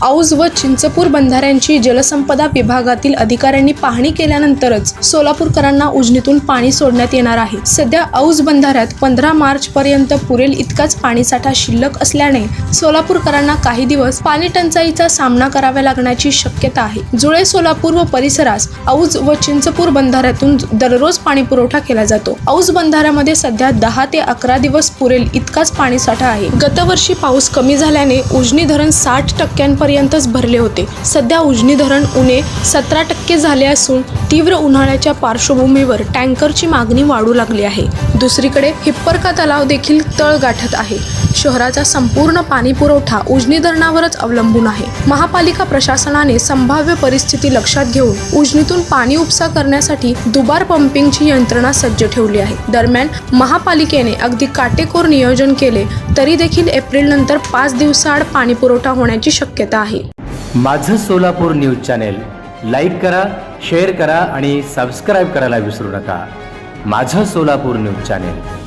औज व चिंचपूर बंधाऱ्यांची जलसंपदा विभागातील अधिकाऱ्यांनी पाहणी केल्यानंतरच सोलापूरकरांना उजनीतून पाणी सोडण्यात येणार आहे. सध्या औज बंधाऱ्यात पंधरा मार्च पर्यंत पुरेल इतकाच पाणीसाठा शिल्लक असल्याने सोलापूरकरांना काही दिवस पाणी टंचाईचा सामना करावा लागण्याची शक्यता आहे. जुळे सोलापूर व परिसरास औज व चिंचपूर बंधाऱ्यातून दररोज पाणी पुरवठा केला जातो. औज बंधाऱ्यामध्ये सध्या दहा ते अकरा दिवस पुरेल इतकाच पाणीसाठा आहे. गतवर्षी पाऊस कमी झाल्याने उजनी धरण साठ पर्यंतच भरले होते. सध्या उजनी धरण उणे सतरा टक्के झाले असून तीव्र उन्हाळ्याच्या पार्श्वभूमीवर टँकरची मागणी वाढू लागली आहे. दुसरीकडे हिप्परका तलाव देखील तळ गाठत आहे. शहराचा संपूर्ण पाणी पुरवठा उजनी धरणावरच अवलंबून आहे. महापालिका प्रशासनाने संभाव्य परिस्थिती लक्षात घेऊन उजनीतून पाणी उपसा करण्यासाठी दुबार पंपिंगची यंत्रणा सज्ज ठेवली आहे. दरम्यान महापालिकेने अगदी काटेकोर नियोजन केले तरी देखील एप्रिल नंतर पाच दिवसाआड पाणी पुरवठा होण्याची शक्यता आहे. माझं सोलापूर न्यूज चॅनेल लाईक करा शेअर करा आणि सबस्क्राईब करायला विसरू नका. माझं सोलापूर न्यूज चॅनेल.